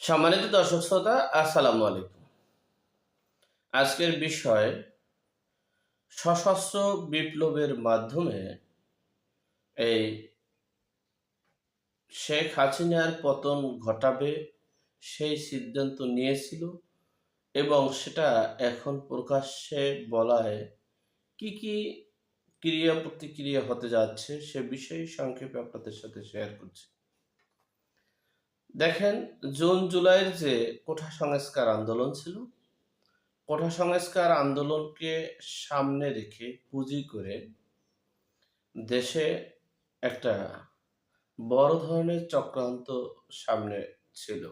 সম্মানিত দর্শক শ্রোতা, আসসালামু আলাইকুম। আজকের বিষয়, সশস্ত্র বিপ্লবের মাধ্যমে এই শেখ হাসিনার পতন ঘটাবে সেই সিদ্ধান্ত নিয়েছিল এবং সেটা এখন প্রকাশ্যে বলায় কি কি ক্রিয়া প্রতিক্রিয়া হতে যাচ্ছে সে বিষয়ে সংক্ষেপে আপনাদের সাথে শেয়ার করছি। দেখেন, জুন জুলাইয়ের যে কোঠা সংস্কার আন্দোলন ছিল, কোঠা সংস্কার আন্দোলনকে সামনে রেখে পুঁজি করে দেশে একটা বড় ধরনের চক্রান্ত সামনে ছিল।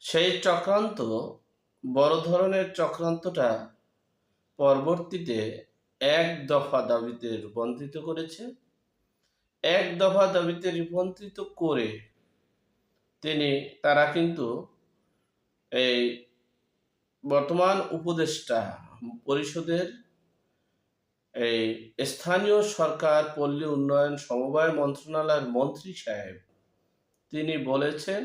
সেই চক্রান্ত, বড় ধরনের চক্রান্তটা পরবর্তীতে এক দফা দাবিতে রূপান্তরিত করেছে। এক দফা দাবিতে রূপান্তরিত করে তিনি, তারা কিন্তু এই বর্তমান উপদেষ্টা পরিষদের এই স্থানীয় সরকার, পল্লী উন্নয়ন, সমবায় মন্ত্রণালয়ের মন্ত্রী সাহেব, তিনি বলেছেন,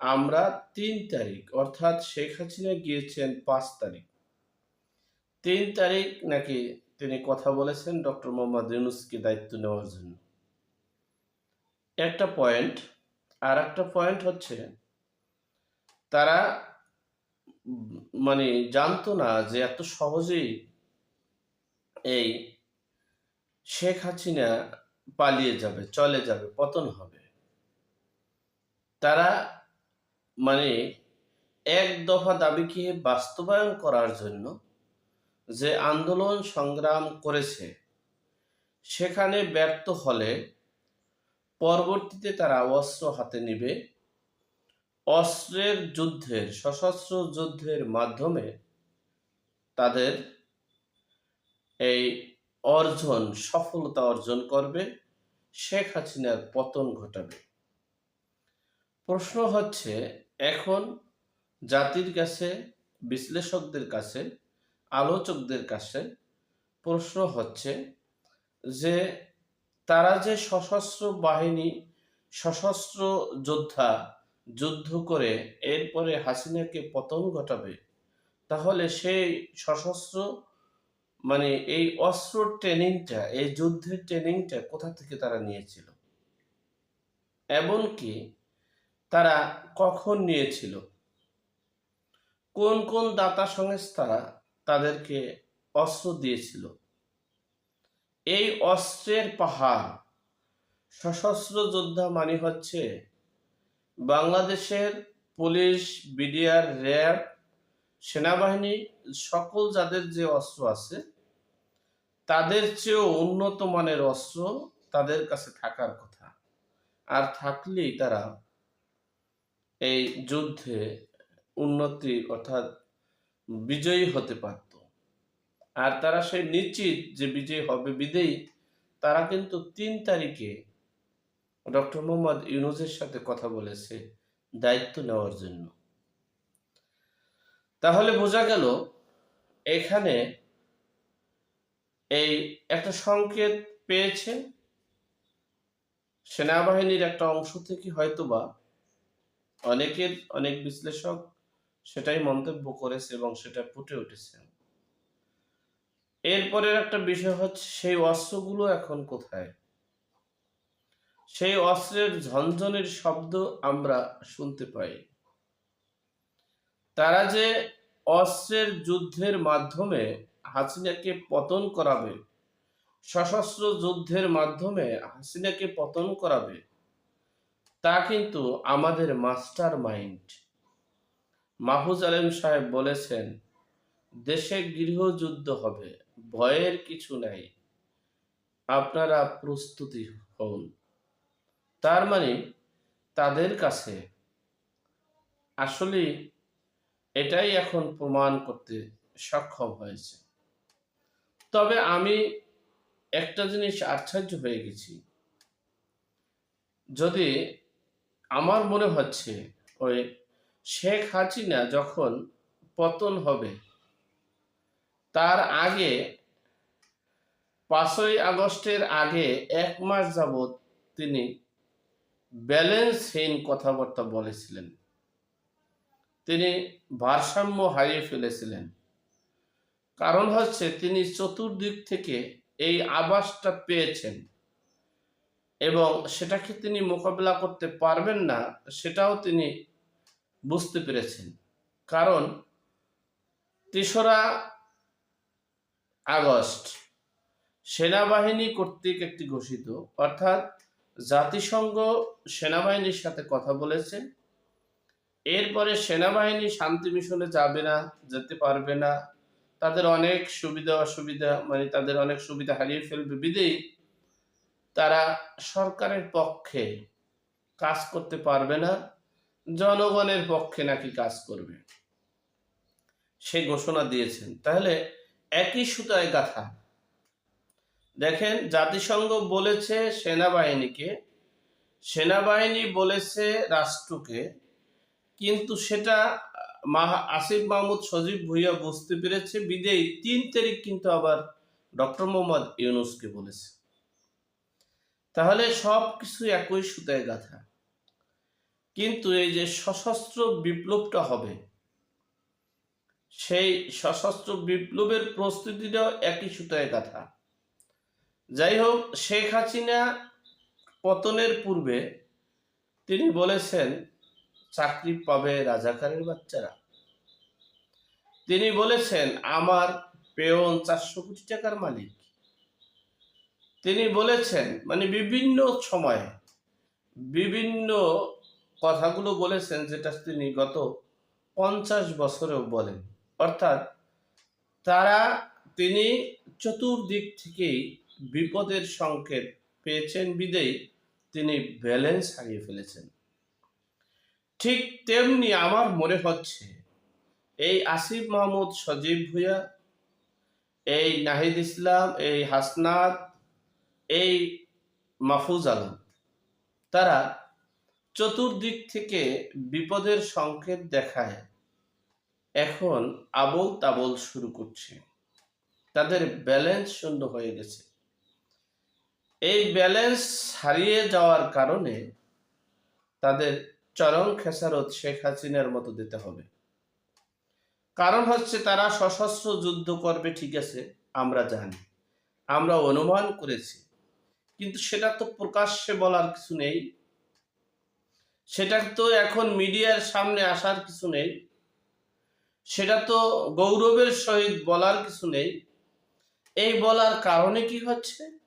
আমরা তিন তারিখ, অর্থাৎ শেখ হাসিনা গিয়েছেন পাঁচ তারিখ। তিন তারিখ নাকি তিনি কথা বলেছেন ডক্টর মোহাম্মদ ইউনুসকে দায়িত্ব নেওয়ার জন্য। একটা পয়েন্ট আর একটা পয়েন্ট হচ্ছে, তারা মানে জানতো না যে এত সহজেই এই শেখ হাসিনা পালিয়ে যাবে, চলে যাবে, পতন হবে। তারা মানে এক দফা দাবিকে বাস্তবায়ন করার জন্য যে আন্দোলন সংগ্রাম করেছে, সেখানে ব্যর্থ হলে পরবর্তীতে তারা অস্ত্র হাতে নিবে। অস্ত্রের যুদ্ধের সশস্ত্র যুদ্ধের মাধ্যমে তাদের এই অর্জন, সফলতা অর্জন করবে। শেখ হাসিনার পতন ঘটাবে। প্রশ্ন হচ্ছে, এখন জাতির কাছে, বিশ্লেষকদের কাছে, আলোচকদের কাছে প্রশ্ন হচ্ছে যে তারা যে সশস্ত্র বাহিনী, সশস্ত্র যোদ্ধা যুদ্ধ করে এরপরে হাসিনাকে পতন ঘটাবে, তাহলে সেই সশস্ত্র মানে এই অস্ত্র ট্রেনিংটা, এই যুদ্ধের ট্রেনিংটা কোথা থেকে তারা নিয়েছিল? এমনকি তারা কখন নিয়েছিল? কোন কোন দাতা সংস্থা তাদেরকে অস্ত্র দিয়েছিল? এই অস্ত্রের পাহাড়। সশস্ত্র যোদ্ধা মানে হচ্ছে বাংলাদেশের পুলিশ, বিডিআর, র্যাব, সেনাবাহিনী, সকল যাদের যে অস্ত্র আছে, তাদের চেয়েও উন্নত মানের অস্ত্র তাদের কাছে থাকার কথা। আর থাকলেই তারা এই যুদ্ধে উন্নতি অর্থাৎ বিজয়ী হতে পারত। আর তারা সেই নিশ্চিত যে বিজয়ী হবে বিদেয়ী, তারা কিন্তু তিন তারিখে ডক্টর মোহাম্মদ ইউনুসের সাথে কথা বলেছে দায়িত্ব নেওয়ার জন্য। তাহলে বোঝা গেল এখানে এই একটা সংকেত পেয়েছে, সেনাবাহিনীর একটা অংশ থেকে হয়তোবা অনেকের অনেক বিশ্লেষক সেটাই মন্তব্য করেছে এবং সেটা ফুটে উঠেছে। এরপরের একটা বিষয় হচ্ছে, সেই অস্ত্রগুলো এখন কোথায়? সেই অস্ত্রের ঝনঝনের শব্দ আমরা শুনতে পাই। তারা যে অস্ত্রের যুদ্ধের মাধ্যমে হাসিনাকে পতন করাবে, সশস্ত্র যুদ্ধের মাধ্যমে হাসিনাকে পতন করাবে, তা কিন্তু আমাদের মাস্টার মাইন্ড মাহফুজ আলম সাহেব বলেছেন দেশে গৃহযুদ্ধ হবে, ভয়ের কিছু নাই। আপনারা প্রস্তুতি হন। তার মানে তাদের কাছে আসলে এটাই এখন প্রমাণ করতে সক্ষম হয়েছে। তবে আমি একটা জিনিস আশ্চর্য হয়ে গেছি। যদি আমার মনে হচ্ছে ওই শেখ হাসিনা যখন পতন হবে তার আগে পাঁচই আগস্টের আগে এক মাস যাবৎ তিনি ব্যালেন্সহীন কথাবার্তা বলেছিলেন। তিনি ভারসাম্য হারিয়ে ফেলেছিলেন। কারণ হচ্ছে তিনি চতুর্দিক থেকে এই আবাসটা পেয়েছেন এবং সেটাকে তিনি মোকাবেলা করতে পারবেন না সেটাও তিনি বুঝতে পেরেছেন। কারণ তেসরা আগস্ট। সেনাবাহিনী কর্তৃক একটি ঘোষিত, অর্থাৎ জাতিসংঘ সেনাবাহিনীর সাথে কথা বলেছে। এরপরে সেনাবাহিনী শান্তি মিশনে যাবে না, যেতে পারবে না। তাদের অনেক সুবিধা অসুবিধা মানে তাদের অনেক সুবিধা হারিয়ে ফেলবে বিদেই। তারা সরকারের পক্ষে কাজ করতে পারবে না, জনগণের পক্ষে নাকি কাজ করবে। সে ঘোষণা দিয়েছেন। তাহলে একই সুতায় গাথা। দেখেন, জাতিসংঘ বলেছে সেনাবাহিনীকে, সেনাবাহিনী বলেছে রাষ্ট্রকে, কিন্তু সেটা মাহা আসিফ মাহমুদ সজীব ভুইয়া বুঝতে পেরেছে। বিদেই তিন তারিখ কিন্তু আবার ডক্টর মোহাম্মদ ইউনুসকে বলেছে। তাহলে সব কিছু একই সুতায় গাথা। কিন্তু এই যে সশস্ত্র বিপ্লবটা হবে সেই সশস্ত্র বিপ্লবের প্রস্তুতিটাও একই সুতায় গাথা। যাই হোক, শেখ হাসিনা পতনের পূর্বে তিনি বলেছেন, চাকরি পাবে রাজাকারের বাচ্চারা। তিনি বলেছেন, আমার পেয়ন চারশো কোটি টাকার মালিক। তিনি বলেছেন মানে বিভিন্ন সময়ে বিভিন্ন কথাগুলো বলেছেন, যেটা তিনি গত পঞ্চাশ বছরেও বলেন অর্থাৎ তারা তিনি চতুর্দিক থেকেই বিপদের সংকেত পেয়েছেন, বিদেই তিনি ব্যালেন্স হারিয়ে ফেলেছেন। ঠিক তেমনি আমার মনে হচ্ছে, এই আসিফ মাহমুদ সজীব ভুইয়া, এই নাহিদ ইসলাম, এই হাসনাত, এই মাহফুজ আলম, তারা চতুর্দিক থেকে বিপদের সংকেত দেখায়। এখন আবল তাবল শুরু করছে। তাদের ব্যালেন্স শূন্য হয়ে গেছে। এই ব্যালেন্স হারিয়ে যাওয়ার কারণে তাদের চরম খেসারত শেখ হাসিনার মতো দিতে হবে। কারণ হচ্ছে তারা সশস্ত্র যুদ্ধ করবে, ঠিক আছে, আমরা জানি, আমরা অনুমান করেছি। কিন্তু সেটা তো প্রকাশ্যে বলার কিছু নেই। সেটা তো এখন মিডিয়ার সামনে আসার কিছু নেই। সেটা তো গৌরবের সহিত বলার কিছু নেই। এই বলার কারণে কি হচ্ছে?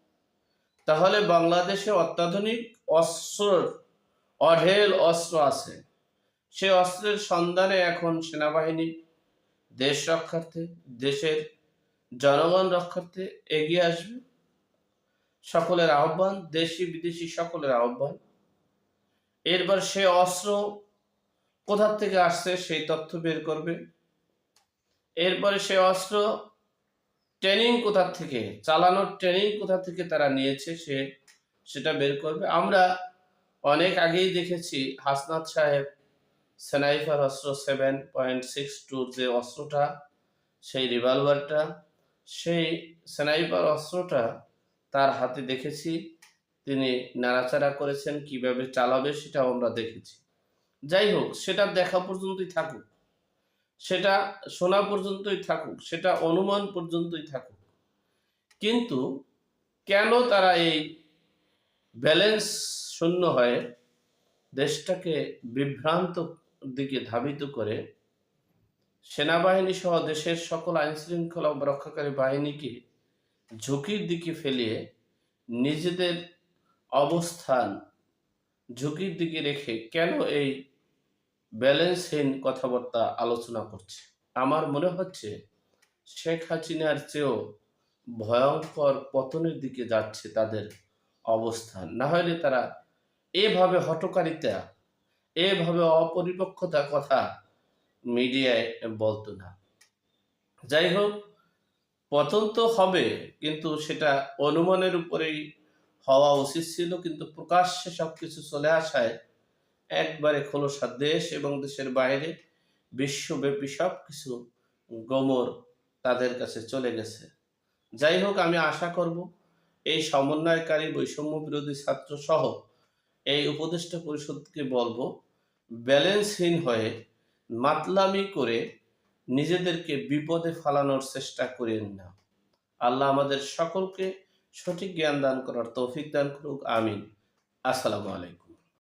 তাহলে বাংলাদেশে অত্যাধুনিক অস্ত্র অঢেল অস্ত্র আছে। সে অস্ত্রের সন্ধানে এখন সেনাবাহিনী, দেশ রক্ষার্থে, দেশের জনগণ রক্ষার্থে এগিয়ে আসবে। সকলের আহ্বান, দেশি বিদেশি সকলের আহ্বান। এরপর সে অস্ত্র কোথার থেকে আসছে সেই তথ্য বের করবে। এরপরে সে অস্ত্র ট্রেনিং কোথার থেকে চালানোর ট্রেনিং কোথা থেকে তারা নিয়েছে, সে সেটা বের করবে। আমরা অনেক আগেই দেখেছি হাসনাত সাহেব সেনাইফার অস্ত্র সেভেন পয়েন্ট সিক্স টুর যে অস্ত্রটা, সেই রিভলভারটা, সেই সেনাইফার অস্ত্রটা তার হাতে দেখেছি। তিনি নাড়াচাড়া করেছেন, কীভাবে চালাবে সেটাও আমরা দেখেছি। যাই হোক, সেটা দেখা পর্যন্তই থাকুক। সেটা শোনা পর্যন্তই থাকুক, সেটা অনুমান পর্যন্তই থাকুক। কিন্তু কেন তারা এই ব্যালেন্স শূন্য হয়ে দেশটাকে বিভ্রান্ত দিকে ধাবিত করে? সেনাবাহিনী সহ দেশের সকল আইন শৃঙ্খলা রক্ষাকারী বাহিনীকে ঝুঁকির দিকে ফেলিয়ে নিজেদের অবস্থান ঝুঁকির দিকে রেখে কেন এই ব্যালেন্সহীন কথাবার্তা আলোচনা করছে। আমার মনে হচ্ছে শেখ হাসিনার চেয়েও ভয়ঙ্কর পতনের দিকে যাচ্ছে তাদের অবস্থান। না হলে তারা এভাবে হটকারিতা এভাবে অপরিপক্ষতা কথা মিডিয়ায় বলতো না। যাই হোক, পতন তো হবে, কিন্তু সেটা অনুমানের উপরেই হওয়া উচিত ছিল, কিন্তু প্রকাশ্যে সবকিছু চলে আসায় একবারে খোলসা দেশ এবং দেশের বাইরে বিশ্বব্যাপী সব কিছু গোমর তাদের কাছে চলে গেছে। যাই হোক, আমি আশা করব এই সমন্বয়কারী বৈষম্য বিরোধী ছাত্র সহ এই উপদেষ্টা পরিষদকে বলব, ব্যালেন্সহীন হয়ে মাতলামি করে নিজেদেরকে বিপদে ফালানোর চেষ্টা করেন না। আল্লাহ আমাদের সকলকে সঠিক জ্ঞান দান করার তৌফিক দান করুক, আমিন। আসসালামু আলাইকুম।